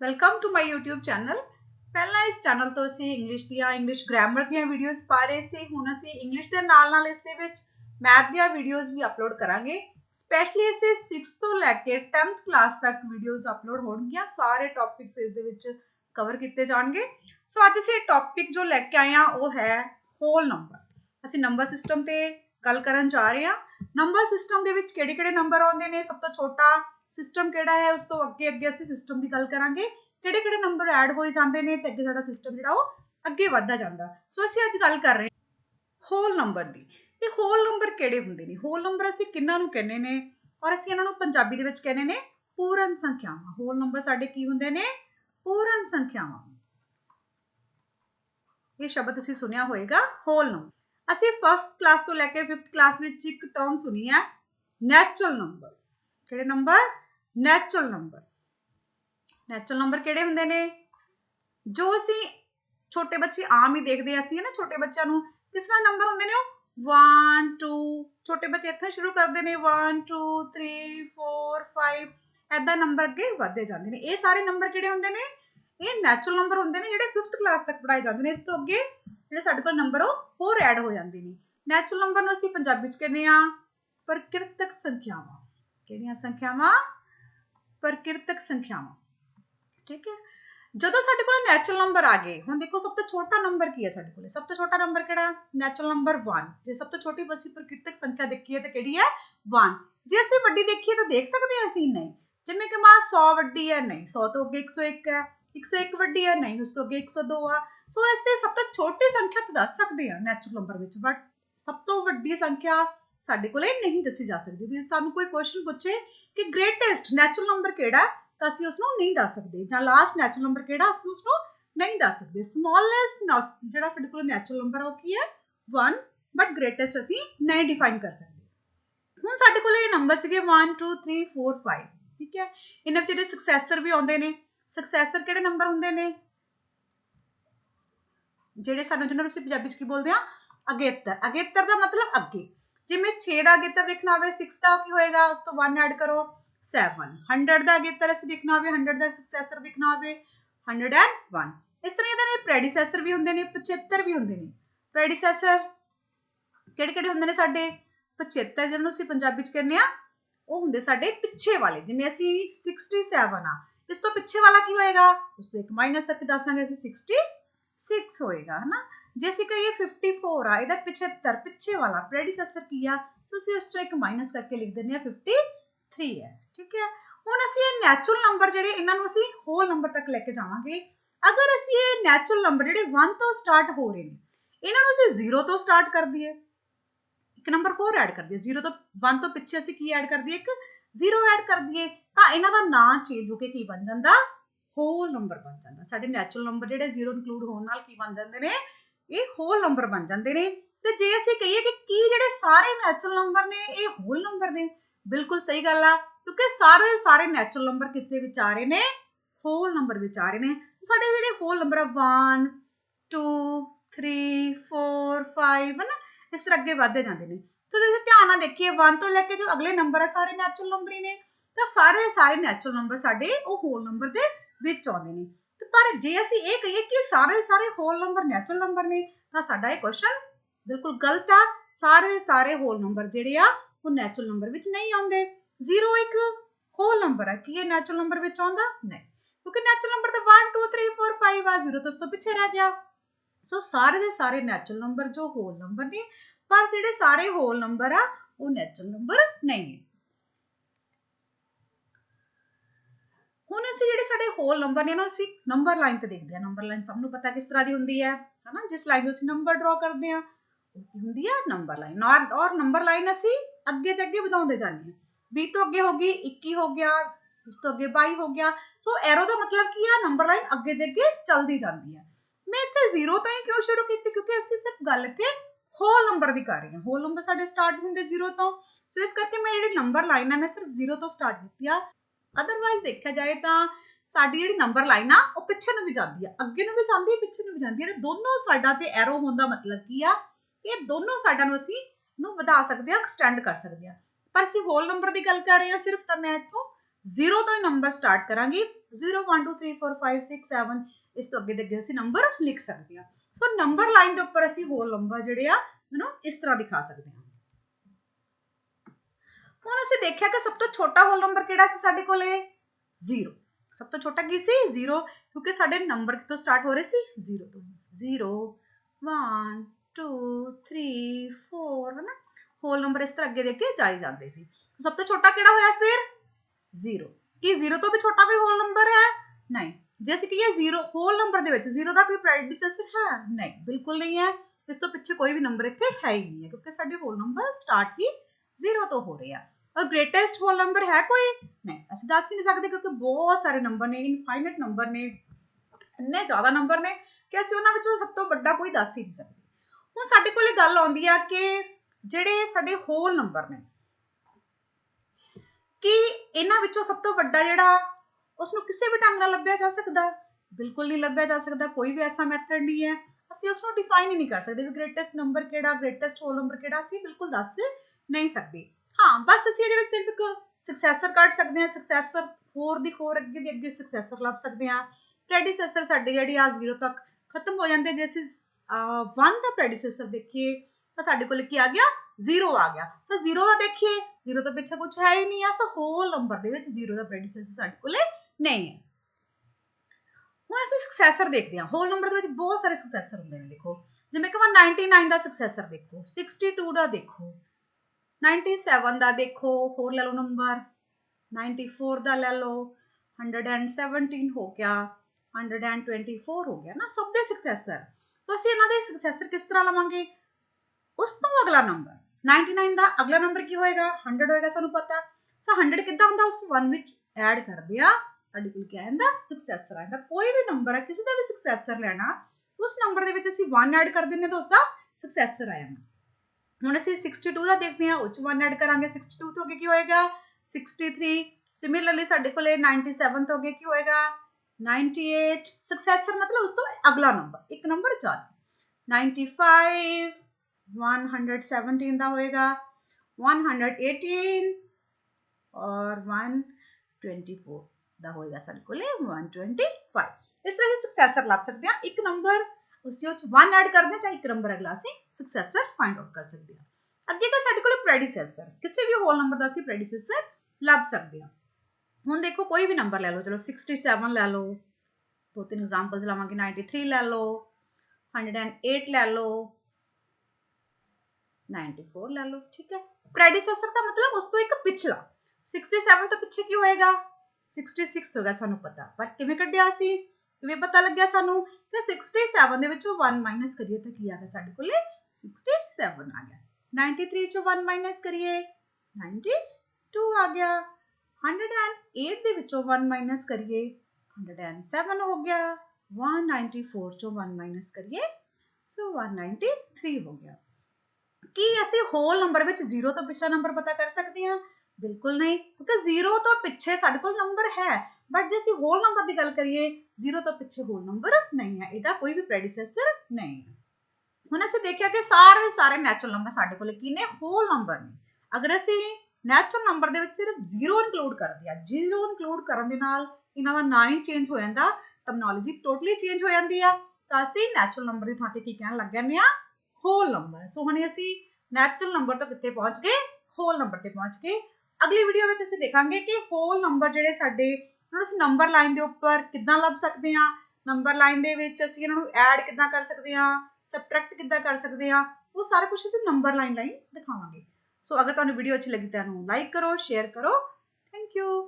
Welcome to my YouTube channel ਪਹਿਲਾਂ ਇਸ channel ਤੋਂ ਅਸੀਂ ਇੰਗਲਿਸ਼ ਦੀਆਂ ਇੰਗਲਿਸ਼ ਗ੍ਰਾਮਰ ਦੀਆਂ ਵੀਡੀਓਜ਼ ਪਾ ਰਹੇ ਸੀ। ਹੁਣ ਅਸੀਂ ਇੰਗਲਿਸ਼ ਦੇ ਨਾਲ ਨਾਲ ਇਸ ਦੇ ਵਿੱਚ ਮੈਥ ਦੀਆਂ ਵੀਡੀਓਜ਼ ਵੀ ਅਪਲੋਡ ਕਰਾਂਗੇ। ਸਪੈਸ਼ਲੀ ਇਸੇ 6th ਤੋਂ ਲੈ ਕੇ 10th ਕਲਾਸ ਤੱਕ ਵੀਡੀਓਜ਼ ਅਪਲੋਡ ਹੋਣਗੀਆਂ। ਸਾਰੇ ਟੌਪਿਕਸ ਇਸ ਦੇ ਵਿੱਚ ਕਵਰ ਕੀਤੇ ਜਾਣਗੇ। ਸੋ ਅੱਜ ਅਸੀਂ ਟੌਪਿਕ ਜੋ ਲੈ ਕੇ ਆਏ ਹਾਂ, ਉਹ ਹੈ ਹੋਲ ਨੰਬਰ ਅਸੀਂ ਨੰਬਰ ਸਿਸਟਮ ਤੇ ਗੱਲ ਕਰਨ ਜਾ ਰਹੇ ਹਾਂ। ਨੰਬਰ ਸਿਸਟਮ ਦੇ ਵਿੱਚ ਕਿਹੜੇ ਕਿਹੜੇ ਨੰਬਰ ਆਉਂਦੇ ਨੇ? ਸਭ ਤੋਂ ਛੋਟਾ ਸਿਸਟਮ ਕਿਹੜਾ ਹੈ, ਉਸ ਤੋਂ ਅੱਗੇ ਅੱਗੇ ਅਸੀਂ ਸਿਸਟਮ ਦੀ ਗੱਲ ਕਰਾਂਗੇ। ਕਿਹੜੇ ਕਿਹੜੇ ਨੰਬਰ ਐਡ ਹੋਏ ਜਾਂਦੇ ਨੇ ਤੇ ਅੱਗੇ ਸਾਡਾ ਸਿਸਟਮ ਜਿਹੜਾ ਉਹ ਅੱਗੇ ਵੱਧਦਾ ਜਾਂਦਾ। ਸੋ ਅਸੀਂ ਅੱਜ ਗੱਲ ਕਰ ਰਹੇ ਹਾਂ ਹੋਲ ਨੰਬਰ ਦੀ। ਇਹ ਹੋਲ ਨੰਬਰ ਕਿਹੜੇ ਹੁੰਦੇ ਨੇ? ਹੋਲ ਨੰਬਰ ਅਸੀਂ ਕਿੰਨਾਂ ਨੂੰ ਕਹਿੰਦੇ ਨੇ? ਔਰ ਅਸੀਂ ਇਹਨਾਂ ਨੂੰ ਪੰਜਾਬੀ ਦੇ ਵਿੱਚ ਕਹਿੰਦੇ ਨੇ ਪੂਰਨ ਸੰਖਿਆਵਾਂ। ਹੋਲ ਨੰਬਰ ਸਾਡੇ ਕੀ ਹੁੰਦੇ ਨੇ? ਪੂਰਨ ਸੰਖਿਆਵਾਂ। ਇਹ ਸ਼ਬਦ ਤੁਸੀਂ ਸੁਣਿਆ ਹੋਵੇਗਾ ਹੋਲ ਨੰਬਰ ਅਸੀਂ ਫਸਟ ਕਲਾਸ ਤੋਂ ਲੈ ਕੇ 5th ਕਲਾਸ ਵਿੱਚ ਇੱਕ ਟਰਮ ਸੁਣੀ ਹੈ ਨੈਚੁਰਲ ਨੰਬਰ ਕਿਹੜੇ number natural number natural number ਕਿਹੜੇ ਹੁੰਦੇ ਨੇ? ਜੋ ਅਸੀਂ ਛੋਟੇ ਬੱਚੇ ਆਮ ਹੀ ਦੇਖਦੇ ਅਸੀਂ ਨਾ ਛੋਟੇ ਬੱਚਿਆਂ ਨੂੰ, ਕਿਸ ਤਰ੍ਹਾਂ ਨੰਬਰ ਹੁੰਦੇ ਨੇ ਉਹ? 1 2 ਛੋਟੇ ਬੱਚੇ ਇੱਥੋਂ ਸ਼ੁਰੂ ਕਰਦੇ ਨੇ 1 2 3 4 5 ਐਦਾਂ ਨੰਬਰ ਅੱਗੇ ਵਧਦੇ ਜਾਂਦੇ ਨੇ। ਇਹ ਸਾਰੇ ਨੰਬਰ ਕਿਹੜੇ ਹੁੰਦੇ ਨੇ? ਇਹ ਨੈਚੁਰਲ ਨੰਬਰ ਹੁੰਦੇ ਨੇ ਜਿਹੜੇ 5th ਕਲਾਸ ਤੱਕ ਪੜਾਏ ਜਾਂਦੇ ਨੇ। ਇਸ ਤੋਂ ਅੱਗੇ ਜਿਹੜੇ ਸਾਡੇ ਕੋਲ ਨੰਬਰ ਉਹ ਹੋਰ ਐਡ ਹੋ ਜਾਂਦੇ ਨੇ। ਨੈਚੁਰਲ ਨੰਬਰ ਨੂੰ ਅਸੀਂ ਪੰਜਾਬੀ ਚ ਕਹਿੰਦੇ ਆ ਪ੍ਰਕਿਰਤਕ ਸੰਖਿਆਵਾਂ। ਕਿਹੜੀਆਂ ਸੰਖਿਆਵਾਂ? ਪ੍ਰਕਿਰਤਕ ਸੰਖਿਆਵਾਂ। ਠੀਕ ਹੈ? ਜਦੋਂ ਸਾਡੇ ਕੋਲ ਨੈਚੁਰਲ ਨੰਬਰ ਆ ਗਏ, ਹੁਣ ਦੇਖੋ ਸਭ ਤੋਂ ਛੋਟਾ ਨੰਬਰ ਕੀ ਹੈ ਸਾਡੇ ਕੋਲ? ਸਭ ਤੋਂ ਛੋਟਾ ਨੰਬਰ ਕਿਹੜਾ? ਨੈਚੁਰਲ ਨੰਬਰ 1 ਜੇ ਸਭ ਤੋਂ ਛੋਟੀ ਬਸੀ ਪ੍ਰਕਿਰਤਕ ਸੰਖਿਆ ਦੇਖੀਏ ਤਾਂ ਕਿਹੜੀ ਹੈ? 1 ਜੇ ਅਸੀਂ ਵੱਡੀ ਦੇਖੀਏ ਤਾਂ ਦੇਖ ਸਕਦੇ ਹਾਂ ਅਸੀਂ ਨਹੀਂ। ਜਿਵੇਂ ਕਿ ਮਾਂ 100 ਵੱਡੀ ਹੈ, ਨਹੀਂ। 100 ਤੋਂ ਅੱਗੇ 101 ਹੈ। 101 ਵੱਡੀ ਹੈ, ਨਹੀਂ। ਉਸ ਤੋਂ ਅੱਗੇ 102 ਆ। ਸੋ ਇਸ ਤੇ ਸਭ ਤੋਂ ਛੋਟੀ ਸੰਖਿਆ ਤਾਂ ਦੱਸ ਸਕਦੇ ਹਾਂ ਨੈਚੁਰਲ ਨੰਬਰ ਵਿੱਚ। ਬਟ ਸਭ ਤੋਂ ਵੱਡੀ ਸੰਖਿਆ ਸਾਡੇ ਕੋਲੇ ਨਹੀਂ ਦੱਸੀ ਜਾ ਸਕਦੀ। ਜੇ ਸਾਨੂੰ ਕੋਈ ਕੁਐਸਚਨ ਪੁੱਛੇ ਕਿ ਗ੍ਰੇਟੈਸਟ ਨੈਚੁਰਲ ਨੰਬਰ ਕਿਹੜਾ ਤਾਂ ਅਸੀਂ ਉਸ ਨੂੰ ਨਹੀਂ ਦੱਸ ਸਕਦੇ। ਜਾਂ ਲਾਸਟ ਨੈਚੁਰਲ ਨੰਬਰ ਕਿਹੜਾ ਅਸੀਂ ਉਸ ਨੂੰ ਨਹੀਂ ਦੱਸ ਸਕਦੇ। ਸਮਾਲੈਸਟ ਜਿਹੜਾ ਸਾਡੇ ਕੋਲ ਨੈਚੁਰਲ ਨੰਬਰ ਉਹ ਕੀ ਹੈ? 1 ਬਟ ਗ੍ਰੇਟੈਸਟ ਅਸੀਂ ਨਹੀਂ ਡਿਫਾਈਨ ਕਰ ਸਕਦੇ। ਹੁਣ ਸਾਡੇ ਕੋਲ ਇਹ ਨੰਬਰ ਸੀਗੇ 1 2 3 4 5 ਠੀਕ ਹੈ? ਇਹਨਾਂ ਵਿੱਚ ਜਿਹੜੇ ਸਕਸੈਸਰ ਵੀ ਆਉਂਦੇ ਨੇ ਸਕਸੈਸਰ ਕਿਹੜੇ ਨੰਬਰ ਹੁੰਦੇ ਨੇ? ਜਿਹੜੇ ਸਾਨੂੰ, ਜਿਹਨਾਂ ਨੂੰ ਅਸੀਂ ਪੰਜਾਬੀ ਚ ਕੀ ਬੋਲਦੇ ਆ ਅਗੇਤਰ। ਅਗੇਤਰ ਦਾ ਮਤਲਬ ਅੱਗੇ। ਜਿਵੇਂ 6 ਦਾ ਅਗੇਤਰ ਦੇਖਣਾ ਹੋਵੇ 6 ਦਾ ਕੀ ਹੋਏਗਾ? ਉਸ ਤੋਂ 1 ਐਡ ਕਰੋ 7 100 ਦਾ ਅਗੇਤਰ ਅਸੀਂ ਦੇਖਣਾ ਹੋਵੇ 100 ਦਾ ਸਕਸੈਸਰ ਦੇਖਣਾ ਹੋਵੇ 101 ਇਸ ਤਰ੍ਹਾਂ ਇਹਦੇ ਨੇ ਪ੍ਰੈਡੀਸੈਸਰ ਵੀ ਹੁੰਦੇ ਨੇ 75 ਵੀ ਹੁੰਦੇ ਨੇ। ਪ੍ਰੈਡੀਸੈਸਰ ਕਿਹੜੇ ਕਿਹੜੇ ਹੁੰਦੇ ਨੇ ਸਾਡੇ? 75 ਜਿਹਨੂੰ ਅਸੀਂ ਪੰਜਾਬੀ ਚ ਕਹਿੰਦੇ ਆ ਉਹ ਹੁੰਦੇ ਸਾਡੇ ਪਿੱਛੇ ਵਾਲੇ, ਜਿਵੇਂ ਅਸੀਂ 67 ਆ। ਇਸ ਤੋਂ ਪਿੱਛੇ ਵਾਲਾ ਕੀ ਹੋਏਗਾ? ਉਸ ਤੋਂ ਇੱਕ ਮਾਈਨਸ ਕਰਕੇ ਦੱਸ ਦਾਂਗੇ ਅਸੀਂ 66 ਹੋਏਗਾ, ਹਨਾ? ਜੇ ਅਸੀਂ ਕਹੀਏ 54 ਆ ਇਹਦਾ 75 ਪਿੱਛੇ ਵਾਲਾ ਪ੍ਰੈਡੀਸੈਸਰ ਕੀ ਆ ਤੁਸੀਂ ਉਸ ਤੋਂ ਇੱਕ ਮਾਈਨਸ ਕਰਕੇ ਲਿਖ ਦਿੰਦੇ ਆ 53 ਹੈ ਠੀਕ ਹੈ ਹੁਣ ਅਸੀਂ ਇਹ ਨੈਚੁਰਲ ਨੰਬਰ ਜਿਹੜੇ ਇਹਨਾਂ ਨੂੰ ਅਸੀਂ ਹੋਲ ਨੰਬਰ ਤੱਕ ਲੈ ਕੇ ਜਾਵਾਂਗੇ ਅਗਰ ਅਸੀਂ ਇਹ ਨੈਚੁਰਲ ਨੰਬਰ ਜਿਹੜੇ 1 ਤੋਂ ਸਟਾਰਟ ਹੋ ਰਹੇ ਨੇ ਇਹਨਾਂ ਨੂੰ ਅਸੀਂ 0 ਤੋਂ ਸਟਾਰਟ ਕਰ ਦਈਏ ਇੱਕ ਨੰਬਰ ਹੋਰ ਐਡ ਕਰ ਦਈਏ 0 ਤੋਂ 1 ਤੋਂ ਪਿੱਛੇ ਅਸੀਂ ਕੀ ਐਡ ਕਰ ਦਈਏ ਇੱਕ 0 ਐਡ ਕਰ ਦਈਏ ਤਾਂ ਇਹਨਾਂ ਦਾ ਨਾਂ ਚੇਂਜ ਹੋ ਕੇ ਕੀ ਬਣ ਜਾਂਦਾ ਹੋਲ ਨੰਬਰ ਬਣ ਜਾਂਦਾ ਸਾਡੇ ਨੈਚੁਰਲ ਨੰਬਰ ਜਿਹੜੇ 0 ਇਨਕਲੂਡ ਹੋਣ ਨਾਲ ਕੀ ਬਣ ਜਾਂਦੇ ਨੇ ਇਹ ਹੋਲ ਨੰਬਰ ਬਣ ਜਾਂਦੇ ਨੇ। ਤੇ ਜੇ ਅਸੀਂ ਕਹੀਏ ਕਿ ਕੀ ਜਿਹੜੇ ਸਾਰੇ ਨੈਚੁਰਲ ਨੰਬਰ ਨੇ, ਇਹ ਹੋਲ ਨੰਬਰ ਨੇ, ਬਿਲਕੁਲ ਸਹੀ ਗੱਲ ਆ, ਕਿਉਂਕਿ ਸਾਰੇ ਸਾਰੇ ਨੈਚੁਰਲ ਨੰਬਰ ਕਿਸ ਦੇ ਵਿੱਚ ਆ ਰਹੇ ਨੇ? ਹੋਲ ਨੰਬਰ ਵਿੱਚ ਆ ਰਹੇ ਨੇ। ਸਾਡੇ ਜਿਹੜੇ ਹੋਲ ਨੰਬਰ ਆ 1 2 3 4 5 ਹਨਾ, ਇਸ ਤਰ੍ਹਾਂ ਅੱਗੇ ਵਧਦੇ ਜਾਂਦੇ ਨੇ। ਸੋ ਜੇ ਧਿਆਨ ਨਾਲ ਦੇਖੀਏ 1 ਤੋਂ ਲੈ ਕੇ ਜੋ ਅਗਲੇ ਨੰਬਰ ਆ, ਸਾਰੇ ਨੈਚੁਰਲ ਨੰਬਰ ਹੀ ਨੇ। ਤਾਂ ਸਾਰੇ ਸਾਰੇ ਨੈਚੁਰਲ ਨੰਬਰ ਸਾਡੇ ਉਹ ਹੋਲ ਨੰਬਰ ਦੇ ਵਿੱਚ ਆਉਂਦੇ ਨੇ। ਪਰ ਜੇ ਅਸੀਂ ਇਹ ਕਹੀਏ ਕਿ ਸਾਰੇ ਸਾਰੇ ਹੋਲ ਨੰਬਰ ਨੈਚੁਰਲ ਨੰਬਰ ਨੇ, ਤਾਂ ਸਾਡਾ ਇਹ ਕੁਐਸਚਨ ਬਿਲਕੁਲ ਗਲਤ ਆ। ਸਾਰੇ ਸਾਰੇ ਹੋਲ ਨੰਬਰ ਜਿਹੜੇ ਆ, ਉਹ ਨੈਚੁਰਲ ਨੰਬਰ ਵਿੱਚ ਨਹੀਂ ਆਉਂਦੇ। 0 ਇੱਕ ਹੋਲ ਨੰਬਰ ਹੈ ਕੀ ਇਹ ਨੈਚੁਰਲ ਨੰਬਰ ਵਿੱਚ ਆਉਂਦਾ? ਨਹੀਂ। ਕਿਉਂਕਿ ਨੈਚੁਰਲ ਨੰਬਰ ਤਾਂ 1 2 3 4 5 ਆ। 0 ਤੋਂ ਉਸ ਤੋਂ ਪਿੱਛੇ ਰਹਿ ਗਿਆ। ਸੋ ਸਾਰੇ ਦੇ ਸਾਰੇ ਨੈਚੁਰਲ ਨੰਬਰ ਜੋ ਹੋਲ ਨੰਬਰ ਨੇ, ਪਰ ਜਿਹੜੇ ਸਾਰੇ ਹੋਲ ਨੰਬਰ ਆ, ਉਹ ਨੈਚੁਰਲ ਨੰਬਰ ਨਹੀਂ ਹੈ। ਹੁਣ ਅਸੀਂ ਜਿਹੜੇ ਸਾਡੇ ਹੋਲ ਨੰਬਰ ਨੇ ਨਾ ਅਸੀਂ ਨੰਬਰ ਲਾਈਨ ਤੇ ਦੇਖਦੇ ਆ ਨੰਬਰ ਲਾਈਨ ਸਭ ਨੂੰ ਪਤਾ ਕਿਸ ਤਰ੍ਹਾਂ ਦੀ ਹੁੰਦੀ ਹੈ, ਹਨਾ? ਜਿਸ ਲਾਈਨ ਤੋਂ ਅਸੀਂ ਨੰਬਰ ਡਰਾ ਕਰਦੇ ਆ ਉਹ ਕੀ ਹੁੰਦੀ ਹੈ? ਨੰਬਰ ਲਾਈਨ ਔਰ ਨੰਬਰ ਲਾਈਨ ਅਸੀਂ ਅੱਗੇ ਤੇ ਅੱਗੇ ਵਧਾਉਂਦੇ ਜਾਂਦੇ ਹਾਂ। 20 ਤੋਂ ਅੱਗੇ ਹੋ ਗਈ 21 ਹੋ ਗਿਆ, ਉਸ ਤੋਂ ਅੱਗੇ 22 ਹੋ ਗਿਆ। ਸੋ ਐਰੋ ਦਾ ਮਤਲਬ ਕੀ ਆ? ਨੰਬਰ ਲਾਈਨ ਅੱਗੇ ਤੇ ਅੱਗੇ ਚੱਲਦੀ ਜਾਂਦੀ ਹੈ। ਮੈਂ ਇੱਥੇ 0 ਤੋਂ ਹੀ ਕਿਉਂ ਸ਼ੁਰੂ ਕੀਤੀ? ਕਿਉਂਕਿ ਅਸੀਂ ਸਿਰਫ ਗੱਲ ਇੱਥੇ ਹੋਲ ਨੰਬਰ ਦੀ ਕਰ ਰਹੀ ਹਾਂ। ਹੋਲ ਨੰਬਰ ਸਾਡੇ ਸਟਾਰਟ ਹੁੰਦੇ 0 ਤੋਂ। ਸੋ ਇਸ ਕਰਕੇ ਮੈਂ ਜਿਹੜੀ ਨੰਬਰ ਲਾਈਨ ਹੈ ਮੈਂ ਸਿਰਫ 0 ਤੋਂ ਸਟਾਰਟ ਕੀਤੀ ਆ। ਅਦਰਵਾਈਜ਼ ਦੇਖਿਆ ਜਾਏ ਤਾਂ ਸਾਡੀ ਜਿਹੜੀ ਨੰਬਰ ਲਾਈਨ ਆ, ਉਹ ਪਿੱਛੇ ਨੂੰ ਵੀ ਜਾਂਦੀ ਆ। ਅੱਗੇ ਨੂੰ ਵੀ ਜਾਂਦੀ ਹੈ ਪਿੱਛੇ ਨੂੰ ਵੀ ਜਾਂਦੀ ਹੈ ਦੋਨੋਂ ਸਾਈਡਾਂ ਤੇ ਐਰੋ ਹੋਣ ਦਾ ਮਤਲਬ ਕੀ ਆ ਇਹ ਦੋਨੋਂ ਸਾਈਡਾਂ ਨੂੰ ਅਸੀਂ ਨੂੰ ਵਧਾ ਸਕਦੇ ਆ ਐਕਸਟੈਂਡ ਕਰ ਸਕਦੇ ਆ। ਪਰ ਅਸੀਂ ਹੋਲ ਨੰਬਰ ਦੀ ਗੱਲ ਕਰ ਰਹੇ ਹਾਂ ਸਿਰਫ ਤਾਂ ਮੈਂ ਇੱਥੋਂ 0 ਤੋਂ ਹੀ ਨੰਬਰ ਸਟਾਰਟ ਕਰਾਂਗੀ। 0 1 2 3 4 5 6 7 ਇਸ ਤੋਂ ਅੱਗੇ ਦੇ ਅੱਗੇ ਅਸੀਂ ਨੰਬਰ ਲਿਖ ਸਕਦੇ ਹਾਂ ਸੋ ਨੰਬਰ ਲਾਈਨ ਦੇ ਉੱਪਰ ਅਸੀਂ ਹੋਲ ਨੰਬਰ ਜਿਹੜੇ ਆ ਉਹਨੂੰ ਇਸ ਤਰ੍ਹਾਂ ਦਿਖਾ ਸਕਦੇ ਹਾਂ ਹੁਣ ਅਸੀਂ ਦੇਖਿਆ ਕਿ ਸਭ ਤੋਂ ਛੋਟਾ ਹੋਲ ਨੰਬਰ ਕਿਹੜਾ ਸੀ ਸਾਡੇ ਕੋਲੇ? 0 ਸਭ ਤੋਂ ਛੋਟਾ ਕੀ ਸੀ? 0 ਕਿਉਂਕਿ ਸਾਡੇ ਨੰਬਰ ਕਿੱਥੋਂ ਸਟਾਰਟ ਹੋ ਰਹੇ ਸੀ? 0 ਤੋਂ। 0 1 2 3 4 ਹਨਾ? ਹੋਲ ਨੰਬਰ ਇਸ ਤਰ੍ਹਾਂ ਅੱਗੇ ਦੇ ਕੇ ਜਾਈ ਜਾਂਦੇ ਸੀ। ਸਭ ਤੋਂ ਛੋਟਾ ਕਿਹੜਾ ਹੋਇਆ ਫਿਰ? 0 ਕੀ 0 ਤੋਂ ਵੀ ਛੋਟਾ ਕੋਈ ਹੋਲ ਨੰਬਰ ਹੈ? ਨਹੀਂ। ਜੇ ਅਸੀਂ ਕਹੀਏ 0 ਹੋਲ ਨੰਬਰ ਦੇ ਵਿੱਚ 0 ਦਾ ਕੋਈ ਪ੍ਰੈਡੀਸੈਸਰ ਹੈ? ਨਹੀਂ। ਬਿਲਕੁਲ ਨਹੀਂ ਹੈ। ਇਸ ਤੋਂ ਪਿੱਛੇ ਕੋਈ ਵੀ ਨੰਬਰ ਇੱਥੇ ਹੈ ਹੀ ਨਹੀਂ ਹੈ, ਕਿਉਂਕਿ ਸਾਡੇ ਹੋਲ ਨੰਬਰ ਸਟਾਰਟ ਹੀ 0 ਤੋਂ ਹੋ ਰਹੇ ਆ। ਔਰ ਗ੍ਰੇਟੈਸਟ ਹੋਲ ਨੰਬਰ ਹੈ ਕੋਈ? ਨਹੀਂ, ਅਸੀਂ ਦੱਸ ਹੀ ਨਹੀਂ ਸਕਦੇ ਕਿਉਂਕਿ ਬਹੁਤ ਸਾਰੇ ਨੰਬਰ ਨੇ ਇਨਫਾਈਨਾਈਟ ਨੰਬਰ ਨੇ, ਇੰਨੇ ਜ਼ਿਆਦਾ ਨੰਬਰ ਨੇ ਕਿ ਅਸੀਂ ਉਹਨਾਂ ਵਿੱਚੋਂ ਸਭ ਤੋਂ ਵੱਡਾ ਕੋਈ ਦੱਸ ਹੀ ਨਹੀਂ ਸਕਦੇ। ਹੁਣ ਸਾਡੇ ਕੋਲੇ ਗੱਲ ਆਉਂਦੀ ਆ ਕਿ ਜਿਹੜੇ ਸਾਡੇ ਹੋਲ ਨੰਬਰ ਨੇ, ਕਿ ਇਹਨਾਂ ਵਿੱਚੋਂ ਸਭ ਤੋਂ ਵੱਡਾ ਜਿਹੜਾ ਉਸ ਨੂੰ ਕਿਸੇ ਵੀ ਢੰਗ ਨਾਲ ਲੱਭਿਆ ਜਾ ਸਕਦਾ? ਬਿਲਕੁਲ ਨਹੀਂ ਲੱਭਿਆ ਜਾ ਸਕਦਾ, ਕੋਈ ਵੀ ਐਸਾ ਮੈਥਡ ਨਹੀਂ ਹੈ। ਅਸੀਂ ਉਸ ਨੂੰ ਡਿਫਾਈਨ ਹੀ ਨਹੀਂ ਕਰ ਸਕਦੇ ਵੀ ਗ੍ਰੇਟੈਸਟ ਨੰਬਰ ਕਿਹੜਾ ਗ੍ਰੇਟੈਸਟ ਹੋਲ ਨੰਬਰ ਕਿਹੜਾ, ਅਸੀਂ ਬਿਲਕੁਲ ਦੱਸ ਨਹੀਂ ਸਕਦੇ। ਹਾਂ, ਬਸ ਅਸੀਂ ਇਹਦੇ ਵਿੱਚ ਸਿਰਫ ਇੱਕ ਸਕਸੈਸਰ ਕੱਢ ਸਕਦੇ ਹਾਂ ਸਕਸੈਸਰ ਹੋਰ ਦੀ ਹੋਰ ਅੱਗੇ ਦੀ ਅੱਗੇ ਸਕਸੈਸਰ ਲੱਭ ਸਕਦੇ ਹਾਂ। ਪ੍ਰੈਡੀਸੈਸਰ ਸਾਡੇ ਜਿਹੜੇ ਆ 0 ਤੱਕ ਖਤਮ ਹੋ ਜਾਂਦੇ, ਜੇ ਅਸੀਂ 1 ਦਾ ਪ੍ਰੈਡੀਸੈਸਰ ਦੇਖੀਏ, ਤਾਂ ਸਾਡੇ ਕੋਲ ਕੀ ਆ ਗਿਆ? 0 ਆ ਗਿਆ। ਤਾਂ 0 ਦਾ ਦੇਖੀਏ 0 ਤੋਂ ਪਿੱਛੇ ਕੁਝ ਹੈ ਹੀ ਨਹੀਂ ਆ, ਸੋ ਹੋਲ ਨੰਬਰ ਦੇ ਵਿੱਚ 0 ਦਾ ਪ੍ਰੈਡੀਸੈਸਰ ਸਾਡੇ ਕੋਲ ਨਹੀਂ ਹੈ। ਹੁਣ ਅਸੀਂ ਸਕਸੈਸਰ ਦੇਖਦੇ ਹਾਂ। ਹੋਲ ਨੰਬਰ ਦੇ ਵਿੱਚ ਬਹੁਤ ਸਾਰੇ ਸਕਸੈਸਰ ਹੁੰਦੇ ਨੇ, ਦੇਖੋ। ਜਿਵੇਂ ਕਿ 99 ਦਾ ਸਕਸੈਸਰ ਦੇਖੋ 62 ਦਾ ਦੇਖੋ। 97 ਦਾ ਦੇਖੋ, ਹੋਰ ਲੈ ਲਓ ਨੰਬਰ 94 ਦਾ ਲੈ ਲਓ। 117 ਹੋ ਗਿਆ। 124 ਹੋ ਗਿਆ ਨਾ, ਸਭ ਦੇ ਸਕਸੈਸਰ ਸੋ ਅਸੀਂ ਇਹਨਾਂ ਦੇ ਸਕਸੈਸਰ ਕਿਸ ਤਰ੍ਹਾਂ ਲਵਾਂਗੇ? ਉਸ ਤੋਂ ਅਗਲਾ ਨੰਬਰ 99 ਦਾ ਅਗਲਾ ਨੰਬਰ ਕੀ ਹੋਏਗਾ? 100 ਹੋਏਗਾ ਸਾਨੂੰ ਪਤਾ। ਸੋ 100 ਕਿੱਦਾਂ ਹੁੰਦਾ? ਉਸ 1 ਵਿੱਚ ਐਡ ਕਰਦੇ ਆ। ਸਾਡੇ ਕੋਲ ਕੀ ਆਉਂਦਾ ਸਕਸੈਸਰ ਆਉਂਦਾ ਕੋਈ ਵੀ ਨੰਬਰ ਹੈ ਕਿਸੇ ਦਾ ਵੀ ਸਕਸੈਸਰ ਲੈਣਾ, ਉਸ ਨੰਬਰ ਦੇ ਵਿੱਚ ਅਸੀਂ 1 ਐਡ ਕਰ ਦਿੰਦੇ ਤਾਂ ਉਸ ਦਾ ਸਕਸੈਸਰ ਆ ਜਾਂਦਾ। ਹੁਣ ਅਸੀਂ 62 ਦਾ ਦੇਖਦੇ ਹਾਂ ਉਹ ਚ 1 ਐਡ ਕਰਾਂਗੇ 62 ਤੋਂ ਅੱਗੇ ਕੀ ਹੋਏਗਾ 63 ਸਿਮਿਲਰਲੀ ਸਾਡੇ ਕੋਲੇ 97 ਤੋਂ ਅੱਗੇ ਕੀ ਹੋਏਗਾ 98 ਸਕਸੈਸਰ ਮਤਲਬ ਉਸ ਤੋਂ ਅਗਲਾ ਨੰਬਰ ਇੱਕ ਨੰਬਰ ਜ਼ਿਆਦਾ 95 117 ਦਾ ਹੋਏਗਾ 118 ਔਰ 124 ਦਾ ਹੋਏਗਾ ਸਾਡੇ ਕੋਲੇ 125 ਇਸ ਤਰ੍ਹਾਂ ਹੀ ਸਕਸੈਸਰ ਲੱਭ ਸਕਦੇ ਹਾਂ ਇੱਕ ਨੰਬਰ ਉਸੇ ਵਿੱਚ 1 ਐਡ ਕਰਦੇ ਤਾਂ ਇੱਕ ਨੰਬਰ ਅਗਲਾ ਅਸੀਂ ਸਕਸੈਸਰ ਫਾਈਂਡ ਆਊਟ ਕਰ ਸਕਦੇ ਹਾਂ ਅੱਗੇ ਤਾਂ ਸਾਡੇ ਕੋਲ ਪ੍ਰੈਡੀਸੈਸਰ ਕਿਸੇ ਵੀ ਹੋਲ ਨੰਬਰ ਦਾ ਅਸੀਂ ਪ੍ਰੈਡੀਸੈਸਰ ਲੱਭ ਸਕਦੇ ਹਾਂ ਹੁਣ ਦੇਖੋ ਕੋਈ ਵੀ ਨੰਬਰ ਲੈ ਲਓ ਚਲੋ 67 ਲੈ ਲਓ ਦੋ ਤਿੰਨ ਐਗਜ਼ਾਮਪਲਸ ਲਵਾਂਗੇ 93 ਲੈ ਲਓ 108 ਲੈ ਲਓ 94 ਲੈ ਲਓ ਠੀਕ ਹੈ ਪ੍ਰੈਡੀਸੈਸਰ ਦਾ ਮਤਲਬ ਉਸ ਤੋਂ ਇੱਕ ਪਿਛਲਾ 67 ਤੋਂ ਪਿੱਛੇ ਕੀ ਹੋਏਗਾ 66 ਹੋਗਾ ਸਾਨੂੰ ਪਤਾ ਪਰ ਕਿਵੇਂ ਕੱਢਿਆ ਸੀ ਕਿਵੇਂ ਪਤਾ ਲੱਗਿਆ ਸਾਨੂੰ? ਕਿ 67 ਦੇ ਵਿੱਚੋਂ 1 ਮਾਈਨਸ ਕਰੀਏ ਤਾਂ ਕੀ ਆ ਗਿਆ ਸਾਡੇ ਕੋਲੇ? 67 ਆ ਗਿਆ। 93 ਚੋਂ 1 ਮਾਈਨਸ ਕਰੀਏ 92 ਆ ਗਿਆ। 108 ਦੇ ਵਿੱਚੋਂ 1 ਮਾਈਨਸ ਕਰੀਏ 107 ਹੋ ਗਿਆ। 194 ਚੋਂ 1 ਮਾਈਨਸ ਕਰੀਏ ਸੋ 193 ਹੋ ਗਿਆ। ਕੀ ਅਸੀਂ ਹੋਲ ਨੰਬਰ ਵਿੱਚ 0 ਤੋਂ ਪਿਛਲਾ ਨੰਬਰ ਪਤਾ ਕਰ ਸਕਦੇ ਹਾਂ? ਬਿਲਕੁਲ ਨਹੀਂ, ਕਿਉਂਕਿ 0 ਤੋਂ ਪਿੱਛੇ ਸਾਡੇ ਕੋਲ ਨੰਬਰ ਹੈ। ਬਟ ਜੇ ਅਸੀਂ ਹੋਲ ਨੰਬਰ ਦੀ ਗੱਲ ਕਰੀਏ 0 ਤੋਂ ਪਿੱਛੇ ਹੋਲ ਨੰਬਰ ਨਹੀਂ ਹੈ। ਇਹਦਾ ਕੋਈ ਵੀ ਪ੍ਰੈਡੀਸੈਸਰ ਨਹੀਂ ਹੈ। ਹੁਣ ਅਸੀਂ ਦੇਖਿਆ ਕਿ ਸਾਰੇ ਸਾਰੇ ਨੈਚੁਰਲ ਨੰਬਰ ਸਾਡੇ ਕੋਲ ਕੀ ਨੇ? ਹੋਲ ਨੰਬਰ ਨੇ। ਅਗਰ ਅਸੀਂ ਨੈਚੁਰਲ ਨੰਬਰ ਦੇ ਵਿੱਚ ਸਿਰਫ 0 ਇਨਕਲੂਡ ਕਰਦੇ ਆ 0 ਇਨਕਲੂਡ ਕਰਨ ਦੇ ਨਾਲ ਇਹਨਾਂ ਦਾ ਨਾਂ ਹੀ ਚੇਂਜ ਹੋ ਜਾਂਦਾ ਟਰਮਨੋਲੋਜੀ ਟੋਟਲੀ ਚੇਂਜ ਹੋ ਜਾਂਦੀ ਆ, ਤਾਂ ਅਸੀਂ ਨੈਚੁਰਲ ਨੰਬਰ ਦੀ ਥਾਂ ਤੇ ਕੀ ਕਹਿਣ ਲੱਗ ਜਾਂਦੇ ਆ ਹੋਲ ਨੰਬਰ ਸੋ ਹੁਣ ਅਸੀਂ ਨੈਚੁਰਲ ਨੰਬਰ ਤੋਂ ਕਿੱਥੇ ਪਹੁੰਚ ਗਏ? ਹੋਲ ਨੰਬਰ ਤੇ ਪਹੁੰਚ ਗਏ। ਅਗਲੀ ਵੀਡੀਓ ਵਿੱਚ ਅਸੀਂ ਦੇਖਾਂਗੇ ਕਿ ਹੋਲ ਨੰਬਰ ਜਿਹੜੇ ਸਾਡੇ ਉਹਨਾਂ ਨੂੰ ਨੰਬਰ ਲਾਈਨ ਦੇ ਉੱਪਰ ਕਿੱਦਾਂ ਲੱਭ ਸਕਦੇ ਹਾਂ? ਨੰਬਰ ਲਾਈਨ ਦੇ ਵਿੱਚ ਅਸੀਂ ਇਹਨਾਂ ਨੂੰ ਐਡ ਕਿੱਦਾਂ ਕਰ ਸਕਦੇ ਹਾਂ? ਸਬਟ੍ਰੈਕਟ ਕਿੱਦਾਂ ਕਰ ਸਕਦੇ ਹਾਂ? ਉਹ ਸਾਰਾ ਕੁਝ ਅਸੀਂ ਨੰਬਰ ਲਾਈਨ ਲਾਈਨ ਦਿਖਾਵਾਂਗੇ। ਸੋ ਅਗਰ ਤੁਹਾਨੂੰ ਵੀਡੀਓ ਅੱਛੀ ਲੱਗੀ ਤਾਂ ਇਹਨੂੰ ਲਾਈਕ ਕਰੋ ਸ਼ੇਅਰ ਕਰੋ। Thank you